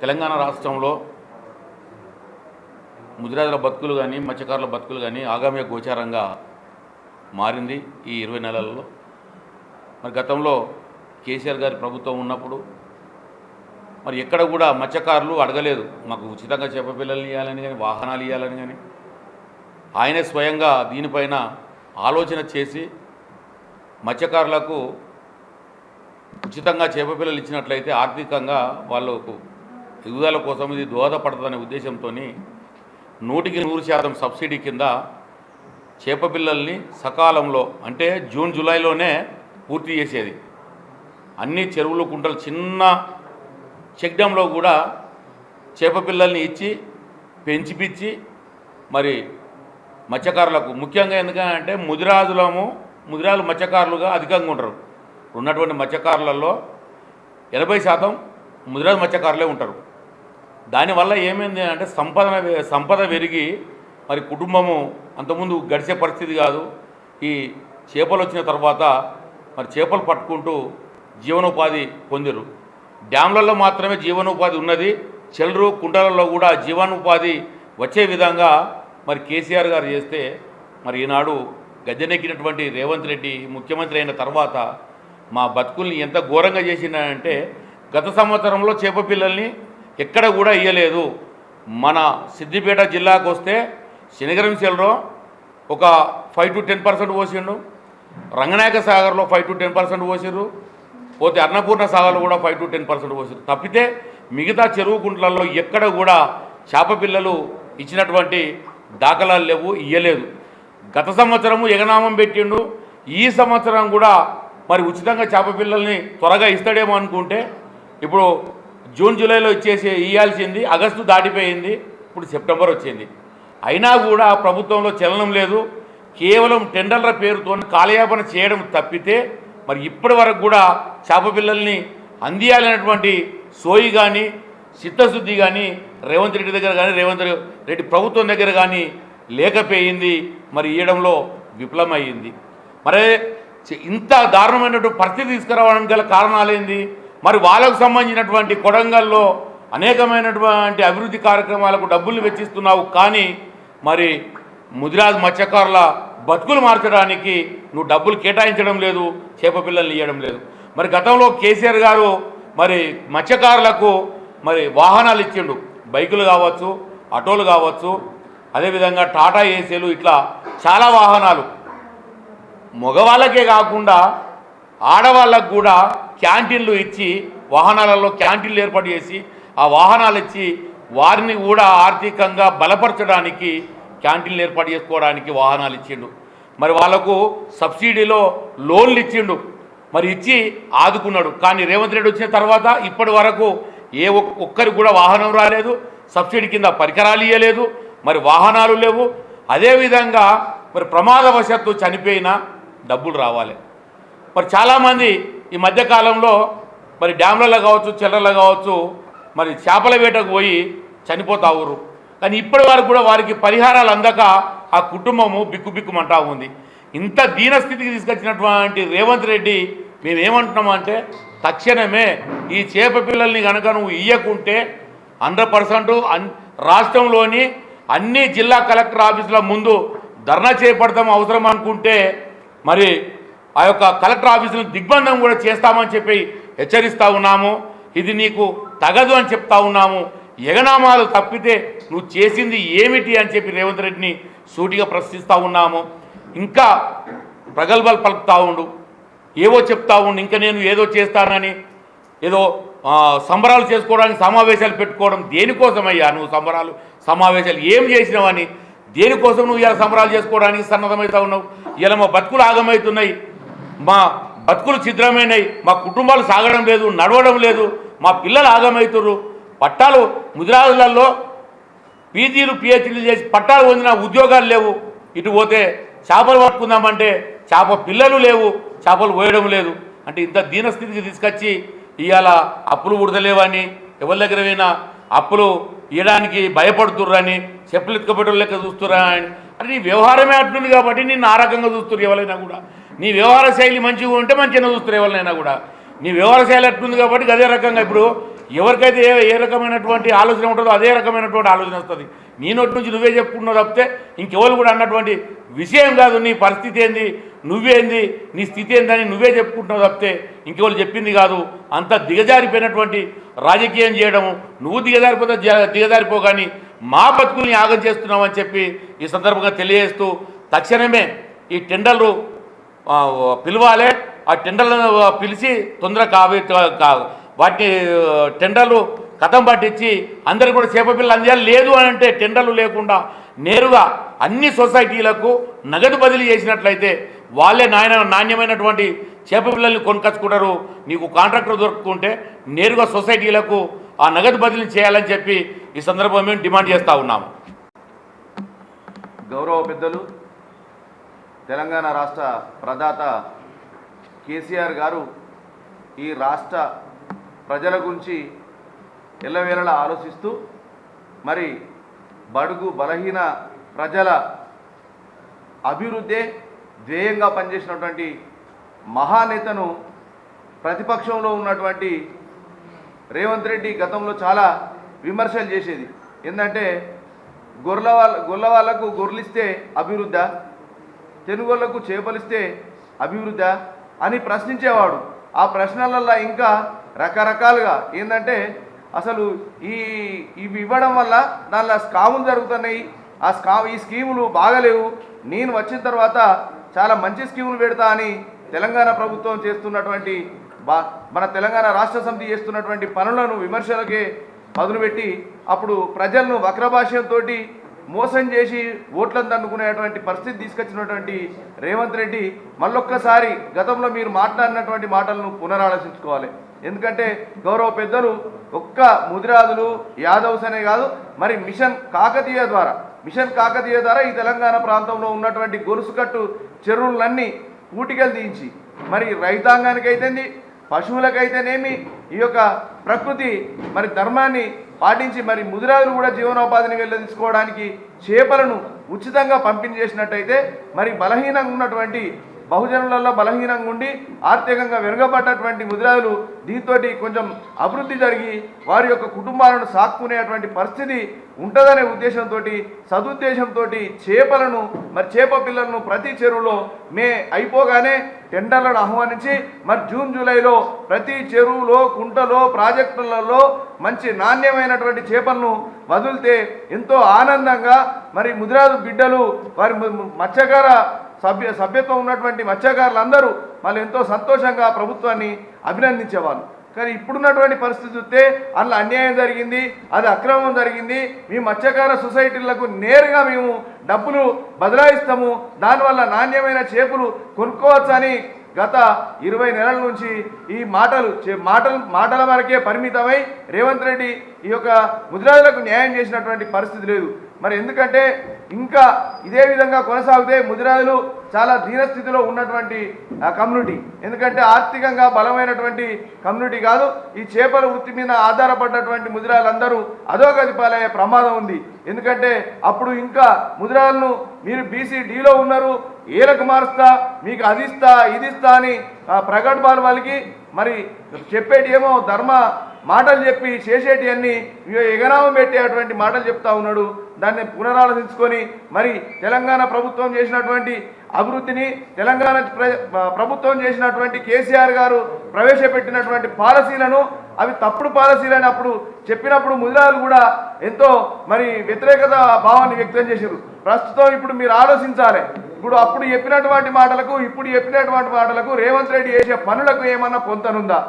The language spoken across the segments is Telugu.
తెలంగాణ రాష్ట్రంలో ముదిరాజుల బతుకులు కానీ మత్స్యకారుల బతుకులు కానీ ఆగామ్య గోచారంగా మారింది ఈ ఇరవై నెలలలో. మరి గతంలో కేసీఆర్ గారి ప్రభుత్వం ఉన్నప్పుడు మరి ఎక్కడ కూడా మత్స్యకారులు అడగలేదు మాకు ఉచితంగా చేపపిల్లలు ఇవ్వాలని కానీ వాహనాలు ఇవ్వాలని కానీ ఆయనే స్వయంగా దీనిపైన ఆలోచన చేసి మత్స్యకారులకు ఉచితంగా చేప పిల్లలు ఇచ్చినట్లయితే ఆర్థికంగా వాళ్ళకు ఎదుగుదల కోసం ఇది దోహదపడుతుందనే ఉద్దేశంతో నూటికి నూరు శాతం సబ్సిడీ కింద చేపపిల్లల్ని సకాలంలో అంటే జూన్ జూలైలోనే పూర్తి చేసేది. అన్ని చెరువులు కుంటలు చిన్న చెక్ డ్యాంలో కూడా చేప పిల్లల్ని ఇచ్చి పెంచిపిచ్చి మరి మత్స్యకారులకు ముఖ్యంగా ఎందుకంటే ముదిరాజులము ముదిరాజులు మత్స్యకారులుగా అధికంగా ఉంటారు. ఉన్నటువంటి మత్స్యకారులలో ఎనభై శాతం ముదిరాజు మత్స్యకారులే ఉంటారు. దానివల్ల ఏమైంది అంటే సంపద సంపద పెరిగి మరి కుటుంబము అంతకుముందు గడిచే పరిస్థితి కాదు. ఈ చేపలు వచ్చిన తర్వాత మరి చేపలు పట్టుకుంటూ జీవనోపాధి పొందిరు డ్యాంలలో మాత్రమే జీవనోపాధి ఉన్నది. చెల్లరు కుండలలో కూడా జీవనోపాధి వచ్చే విధంగా మరి కేసీఆర్ గారు చేస్తే మరి ఈనాడు గద్దెనెక్కినటువంటి రేవంత్ రెడ్డి ముఖ్యమంత్రి అయిన తర్వాత మా బతుకుల్ని ఎంత ఘోరంగా చేసిందంటే గత సంవత్సరంలో చేప పిల్లల్ని ఎక్కడ కూడా ఇయ్యలేదు. మన సిద్దిపేట జిల్లాకు వస్తే శనిగరం సెల్రో ఒక ఫైవ్ టు టెన్ పర్సెంట్ పోసిండు. రంగనాయక సాగర్లో ఫైవ్ టు టెన్ పర్సెంట్ పోసిర్రు పోతే అన్నపూర్ణ సాగర్లో కూడా ఫైవ్ టు టెన్ పర్సెంట్ పోసిర్రు తప్పితే మిగతా చెరువు గుంట్లలో ఎక్కడ కూడా చేప పిల్లలు ఇచ్చినటువంటి దాఖలాలు లేవు ఇయ్యలేదు. గత సంవత్సరము ఎగనామం పెట్టిండు. ఈ సంవత్సరం కూడా మరి ఉచితంగా చేప పిల్లల్ని త్వరగా ఇస్తాడేమో అనుకుంటే ఇప్పుడు జూన్ జూలైలో ఇచ్చేసి ఇవ్వాల్సింది ఆగస్టు దాటిపోయింది ఇప్పుడు సెప్టెంబర్ వచ్చింది. అయినా కూడా ప్రభుత్వంలో చలనం లేదు. కేవలం టెండర్ల పేరుతో కాలయాపన చేయడం తప్పితే మరి ఇప్పటి వరకు కూడా చేప పిల్లల్ని అందియాలనేటువంటి సోయి కానీ చిత్తశుద్ధి కానీ రేవంత్ రెడ్డి దగ్గర కానీ రేవంత్ రెడ్డి ప్రభుత్వం దగ్గర కానీ లేకపోయింది మరి ఇవ్వడంలో విఫలమయ్యింది. మరి ఇంత దారుణమైనటువంటి పరిస్థితి తీసుకురావడానికి గల కారణాలేంది? మరి వాళ్ళకు సంబంధించినటువంటి కొడంగల్లో అనేకమైనటువంటి అభివృద్ధి కార్యక్రమాలకు డబ్బులు వెచ్చిస్తున్నావు కానీ మరి ముదిరాజ్ మత్స్యకారుల బతుకులు మార్చడానికి నువ్వు డబ్బులు కేటాయించడం లేదు చేప పిల్లల్ని ఇవ్వడం లేదు. మరి గతంలో కేసీఆర్ గారు మరి మత్స్యకారులకు మరి వాహనాలు ఇచ్చిండు. బైకులు కావచ్చు ఆటోలు కావచ్చు అదేవిధంగా టాటా ఏసీలు ఇట్లా చాలా వాహనాలు. మగవాళ్ళకే కాకుండా ఆడవాళ్ళకు కూడా క్యాంటీన్లు ఇచ్చి వాహనాలలో క్యాంటీన్లు ఏర్పాటు చేసి ఆ వాహనాలు ఇచ్చి వారిని కూడా ఆర్థికంగా బలపరచడానికి క్యాంటీన్లు ఏర్పాటు చేసుకోవడానికి వాహనాలు ఇచ్చిండు. మరి వాళ్ళకు సబ్సిడీలో లోన్లు ఇచ్చిండు. మరి ఇచ్చి ఆదుకున్నాడు. కానీ రేవంత్ రెడ్డి వచ్చిన తర్వాత ఇప్పటి వరకు ఏ ఒక్కరికి కూడా వాహనం రాలేదు సబ్సిడీ కింద పరికరాలు ఇవ్వలేదు మరి వాహనాలు లేవు. అదేవిధంగా మరి ప్రమాదవశాత్తు చనిపోయినా డబ్బులు రావాలి. మరి చాలామంది ఈ మధ్యకాలంలో మరి డ్యామ్లలో కావచ్చు చెర్లలో కావచ్చు మరి చేపల వేటకు పోయి చనిపోతా ఊరు. కానీ ఇప్పటి వరకు కూడా వారికి పరిహారాలు అందక ఆ కుటుంబము బిక్కుబిక్కుమంటా ఉంది. ఇంత దీనస్థితికి తీసుకొచ్చినటువంటి రేవంత్ రెడ్డి మేమేమంటున్నామంటే తక్షణమే ఈ చేప పిల్లల్ని కనుక నువ్వు ఇయ్యకుంటే హండ్రెడ్ పర్సెంట్ అన్ రాష్ట్రంలోని అన్ని జిల్లా కలెక్టర్ ఆఫీసుల ముందు ధర్నా చేపడతాం అవసరం అనుకుంటే మరి ఆ యొక్క కలెక్టర్ ఆఫీసులను దిగ్బంధం కూడా చేస్తామని చెప్పి హెచ్చరిస్తూ ఉన్నాము. ఇది నీకు తగదు అని చెప్తా ఉన్నాము. ఎగనామాలు తప్పితే నువ్వు చేసింది ఏమిటి అని చెప్పి రేవంత్ రెడ్డిని సూటిగా ప్రశ్నిస్తూ ఉన్నాము. ఇంకా ప్రగల్భాలు పలుకుతా ఉండు. ఏవో చెప్తా ఉండు. ఇంకా నేను ఏదో చేస్తానని ఏదో సంబరాలు చేసుకోవడానికి సమావేశాలు పెట్టుకోవడం దేనికోసమయ్యా నువ్వు సంబరాలు సమావేశాలు ఏం చేసినావని? దేనికోసం నువ్వు ఇలా సంబరాలు చేసుకోవడానికి సన్నద్ధమవుతా ఉన్నావు? ఇలా మా బతుకులు ఆగమవుతున్నాయి. మా బతుకులు ఛిద్రమైనవి మా కుటుంబాలు సాగడం లేదు నడవడం లేదు మా పిల్లలు ఆగమవుతున్నారు పట్టాలు ముదిరాజులలో పీజీలు పిహెచ్డీలు చేసి పట్టాలు పొందిన ఉద్యోగాలు లేవు. ఇటు పోతే చేపలు పట్టుకుందామంటే చేప పిల్లలు లేవు చేపలు పోయడం లేదు. అంటే ఇంత దీనస్థితికి తీసుకొచ్చి ఇవాళ అప్పులు ఉడతలేవని ఎవరి దగ్గర పోయినా అప్పులు ఇవ్వడానికి భయపడుతుర్రని చెప్పులు ఎత్తుకపోవడం లెక్క చూస్తురా అని అంటే నీ వ్యవహారమే అట్లుంది కాబట్టి నిన్ను ఆ రకంగా చూస్తున్నారు ఎవరైనా కూడా. నీ వ్యవహార శైలి మంచిగా ఉంటే మంచిగా చూస్తారు ఎవరినైనా కూడా. నీ వ్యవహార శైలి అట్టుంది కాబట్టి అదే రకంగా ఇప్పుడు ఎవరికైతే ఏ ఏ రకమైనటువంటి ఆలోచన ఉంటుందో అదే రకమైనటువంటి ఆలోచన వస్తుంది. నీ నోటి నుంచి నువ్వే చెప్పుకున్నావు తప్పితే ఇంకెవరు కూడా అన్నటువంటి విషయం కాదు. నీ పరిస్థితి ఏంది? నువ్వేంది? నీ స్థితి ఏందని నువ్వే చెప్పుకుంటున్నావు తప్పితే ఇంకెవరు చెప్పింది కాదు. అంత దిగజారిపోయినటువంటి రాజకీయం చేయడము నువ్వు దిగజారిపోతే దిగజారిపో కానీ మా బతుకుల్ని యాగం చేస్తున్నామని చెప్పి ఈ సందర్భంగా తెలియజేస్తూ తక్షణమే ఈ టెండర్లు పిలవాలి. ఆ టెండర్లను పిలిచి తొందరగా కావి వాటి టెండర్లు కథం పట్టించి అందరికి కూడా చేప పిల్లలు అందియాలి. లేదు అని అంటే టెండర్లు లేకుండా నేరుగా అన్ని సొసైటీలకు నగదు బదిలీ చేసినట్లయితే వాళ్ళే నాయన నాణ్యమైనటువంటి చేప పిల్లల్ని కొనుకొచ్చుకుంటారు. నీకు కాంట్రాక్టర్ దొరుకుతుంటే నేరుగా సొసైటీలకు ఆ నగదు బదిలీ చేయాలని చెప్పి ఈ సందర్భంలో మేము డిమాండ్ చేస్తూ ఉన్నాము. గౌరవ పెద్దలు తెలంగాణ రాష్ట్ర ప్రదాత కేసీఆర్ గారు ఈ రాష్ట్ర ప్రజల గురించి ఎల్లవేళలా ఆలోచిస్తూ మరి బడుగు బలహీన ప్రజల అభివృద్ధే ధ్యేయంగా పనిచేసినటువంటి మహానేతను ప్రతిపక్షంలో ఉన్నటువంటి రేవంత్ రెడ్డి గతంలో చాలా విమర్శలు చేసేది. ఏంటంటే గొర్రెల వాళ్ళ గొర్రెల వాళ్ళకు గొర్రెలిస్తే అభివృద్ధా? తెనుగోళ్ళకు చేపలిస్తే అభివృద్ధి అని ప్రశ్నించేవాడు. ఆ ప్రశ్నలల్లో ఇంకా రకరకాలుగా ఏంటంటే అసలు ఈ ఇవి ఇవ్వడం వల్ల దానిలో స్కాములు జరుగుతున్నాయి. ఆ స్కా ఈ స్కీములు బాగలేవు. నేను వచ్చిన తర్వాత చాలా మంచి స్కీములు పెడతా అని తెలంగాణ ప్రభుత్వం చేస్తున్నటువంటి బా మన తెలంగాణ రాష్ట్ర సమితి చేస్తున్నటువంటి పనులను విమర్శలకే మొదలుపెట్టి అప్పుడు ప్రజలను వక్రభాష్యంతో మోసం చేసి ఓట్లను దండుకునేటువంటి పరిస్థితి తీసుకొచ్చినటువంటి రేవంత్ రెడ్డి మళ్ళొక్కసారి గతంలో మీరు మాట్లాడినటువంటి మాటలను పునరాలోచించుకోవాలి. ఎందుకంటే గౌరవ పెద్దలు ఒక్క ముదిరాజులు యాదవ్స్ అనే కాదు మరి మిషన్ కాకతీయ ద్వారా మిషన్ కాకతీయ ద్వారా ఈ తెలంగాణ ప్రాంతంలో ఉన్నటువంటి గొలుసుకట్టు చెరువులన్నీ పూటికలు తీయించి మరి రైతాంగానికైతేంది పశువులకైతేనేమి ఈ యొక్క ప్రకృతి మరి ధర్మాన్ని పాటించి మరి ముదిరాజులు కూడా జీవనోపాధిని వెళ్ళదీసుకోవడానికి చేపలను ఉచితంగా పంపిణీ చేసినట్టయితే మరి బలహీనంగా ఉన్నటువంటి బహుజనులలో బలహీనంగా ఉండి ఆర్థికంగా వెనుకబడ్డటువంటి ముదిరాజులు దీంతో కొంచెం అభివృద్ధి జరిగి వారి యొక్క కుటుంబాలను సాక్కునేటువంటి పరిస్థితి ఉంటుందనే ఉద్దేశంతో సదుద్దేశంతో చేపలను మరి చేప పిల్లలను ప్రతి చెరువులో మే అయిపోగానే టెండర్లను ఆహ్వానించి మరి జూన్ జూలైలో ప్రతి చెరువులో కుంటలో ప్రాజెక్టులలో మంచి నాణ్యమైనటువంటి చేపలను వదిలితే ఎంతో ఆనందంగా మరి ముదిరాజు బిడ్డలు వారి మత్స్యకార సభ్య సభ్యత్వం ఉన్నటువంటి మత్స్యకారులందరూ వాళ్ళు ఎంతో సంతోషంగా ప్రభుత్వాన్ని అభినందించేవాళ్ళు. కానీ ఇప్పుడున్నటువంటి పరిస్థితి చూస్తే అందులో అన్యాయం జరిగింది అది అక్రమం జరిగింది. మీ మత్స్యకార సొసైటీలకు నేరుగా మేము డబ్బులు బదలాయిస్తాము. దానివల్ల నాణ్యమైన చేపలు కొనుక్కోవచ్చని గత ఇరవై నెలల నుంచి ఈ మాటలు చే- మాటలు మాటల వరకే పరిమితమై రేవంత్ రెడ్డి ఈ యొక్క ముద్రాజులకు న్యాయం చేసినటువంటి పరిస్థితి లేదు. మరి ఎందుకంటే ఇంకా ఇదే విధంగా కొనసాగితే ముదిరాజులు చాలా ధీరస్థితిలో ఉన్నటువంటి కమ్యూనిటీ. ఎందుకంటే ఆర్థికంగా బలమైనటువంటి కమ్యూనిటీ కాదు ఈ చేపల వృత్తి మీద ఆధారపడ్డటువంటి ముదిరాలందరూ అధోగతి పాలయ్యే ప్రమాదం ఉంది. ఎందుకంటే అప్పుడు ఇంకా ముదిరాలను మీరు బీసీడీలో ఉన్నారు ఏలకు మారుస్తా మీకు అది ఇస్తా ఇది ఇస్తా అని ఆ, వాళ్ళకి మరి చెప్పేటి ఏమో ధర్మ మాటలు చెప్పి చేసేటి అన్ని ఎగనామం పెట్టేటువంటి మాటలు చెప్తా ఉన్నాడు. దాన్ని పునరాలోచించుకొని మరి తెలంగాణ ప్రభుత్వం చేసినటువంటి అభివృద్ధిని తెలంగాణ ప్రభుత్వం చేసినటువంటి కేసీఆర్ గారు ప్రవేశపెట్టినటువంటి పాలసీలను అవి తప్పుడు పాలసీలని అప్పుడు చెప్పినప్పుడు ముదిరాలు కూడా ఎంతో మరి వ్యతిరేకత భావాన్ని వ్యక్తం చేశారు. ప్రస్తుతం ఇప్పుడు మీరు ఆలోచించాలి. ఇప్పుడు అప్పుడు చెప్పినటువంటి మాటలకు ఇప్పుడు చెప్పినటువంటి మాటలకు రేవంత్ రెడ్డి చేసే పనులకు ఏమన్నా పొంతనుందా?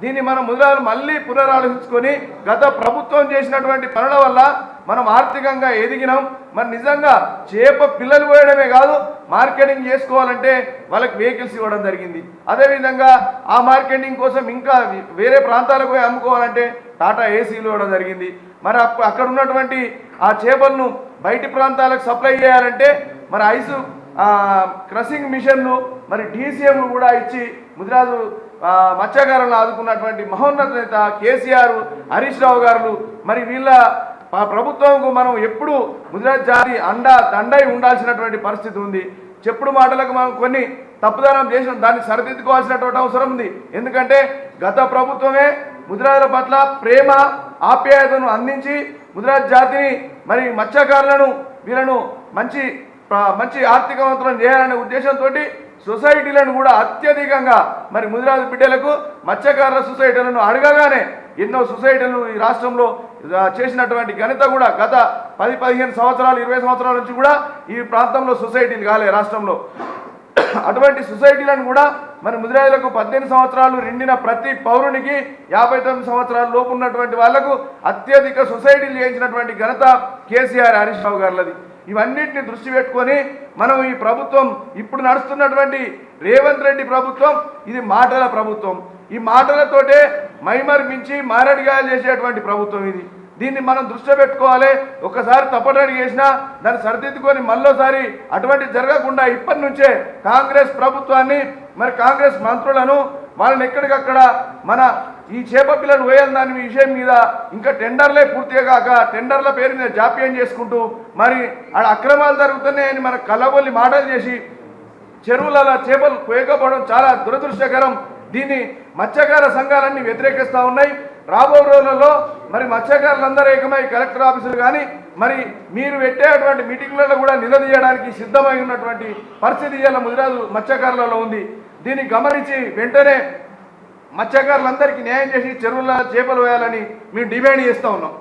దీన్ని మనం ముదిరాలు మళ్ళీ పునరాలోచించుకొని గత ప్రభుత్వం చేసినటువంటి పనుల వల్ల మనం ఆర్థికంగా ఎదిగినాం. మరి నిజంగా చేప పిల్లలు పోయడమే కాదు మార్కెటింగ్ చేసుకోవాలంటే వాళ్ళకి వెహికల్స్ ఇవ్వడం జరిగింది. అదేవిధంగా ఆ మార్కెటింగ్ కోసం ఇంకా వేరే ప్రాంతాలకు పోయి అమ్ముకోవాలంటే టాటా ఏసీలు ఇవ్వడం జరిగింది. మరి అక్కడ ఉన్నటువంటి ఆ చేపలను బయటి ప్రాంతాలకు సప్లై చేయాలంటే మరి ఐసు ఆ, క్రషింగ్ మిషన్లు మరి డీసీఎంలు కూడా ఇచ్చి ముదిరాజు మత్స్యకారులను ఆదుకున్నటువంటి మహోన్నత నేత కేసీఆర్ హరీష్ రావు గారు మరి వీళ్ళ ప్రభుత్వంకు మనం ఎప్పుడు ముదిరాజ్ జాతి అండ దండై ఉండాల్సినటువంటి పరిస్థితి ఉంది. చెప్పుడు మాటలకు మనం కొన్ని తప్పుదనం చేసిన దాన్ని సరిదిద్దుకోవాల్సినటువంటి అవసరం ఉంది. ఎందుకంటే గత ప్రభుత్వమే ముదిరాజుల పట్ల ప్రేమ ఆప్యాయతను అందించి ముదిరాజ్ జాతిని మరి మత్స్యకారులను వీళ్ళను మంచి మంచి ఆర్థికవంతులను చేయాలనే ఉద్దేశంతో సొసైటీలను కూడా అత్యధికంగా మరి ముదిరాజు బిడ్డలకు మత్స్యకారుల సొసైటీలను అడగగానే ఎన్నో సొసైటీలు ఈ రాష్ట్రంలో చేసినటువంటి ఘనత కూడా గత పది పదిహేను సంవత్సరాలు ఇరవై సంవత్సరాల నుంచి కూడా ఈ ప్రాంతంలో సొసైటీలు కాలే రాష్ట్రంలో. అటువంటి సొసైటీలను కూడా మరి ముదిరాజులకు పద్దెనిమిది సంవత్సరాలు నిండిన ప్రతి పౌరునికి యాభై తొమ్మిది సంవత్సరాల లోపు ఉన్నటువంటి వాళ్ళకు అత్యధిక సొసైటీలు చేయించినటువంటి ఘనత కేసీఆర్ హరీష్ రావు గారులది. ఇవన్నింటిని దృష్టి పెట్టుకొని మనం ఈ ప్రభుత్వం ఇప్పుడు నడుస్తున్నటువంటి రేవంత్ రెడ్డి ప్రభుత్వం ఇది మాటల ప్రభుత్వం. ఈ మాటలతోటే మైమర్మించి మారడిగాయలు చేసేటువంటి ప్రభుత్వం ఇది. దీన్ని మనం దృష్టి పెట్టుకోవాలి. ఒకసారి తప్పటడి చేసినా దాన్ని సరిదిద్దుకొని మళ్ళోసారి అటువంటి జరగకుండా ఇప్పటి నుంచే కాంగ్రెస్ ప్రభుత్వాన్ని మరి కాంగ్రెస్ మంత్రులను వాళ్ళని ఎక్కడికక్కడ మన ఈ చేప పిల్లలు వేయాలి దాని విషయం మీద ఇంకా టెండర్లే పూర్తిగా కాక టెండర్ల పేరు మీద జాప్యం చేసుకుంటూ మరి ఆడ అక్రమాలు జరుగుతున్నాయని మన కళ్ళబొల్లి మాటలు చేసి చెరువులలో చేపలు పోయకపోవడం చాలా దురదృష్టకరం. దీన్ని మత్స్యకార సంఘాలన్నీ వ్యతిరేకిస్తూ ఉన్నాయి. రాబో రోజులలో మరి మత్స్యకారులందరూ ఏకమై కలెక్టర్ ఆఫీసులు కానీ మరి మీరు పెట్టేటువంటి మీటింగ్లలో కూడా నిలదీయడానికి సిద్ధమై ఉన్నటువంటి పరిస్థితి ఇలా ముదిరాజు మత్స్యకారులలో ఉంది. దీన్ని గమనించి వెంటనే మత్స్యకారులందరికీ న్యాయం చేసి చెరువుల చేపలు వేయాలని మేము డిమాండ్ చేస్తూ ఉన్నాం.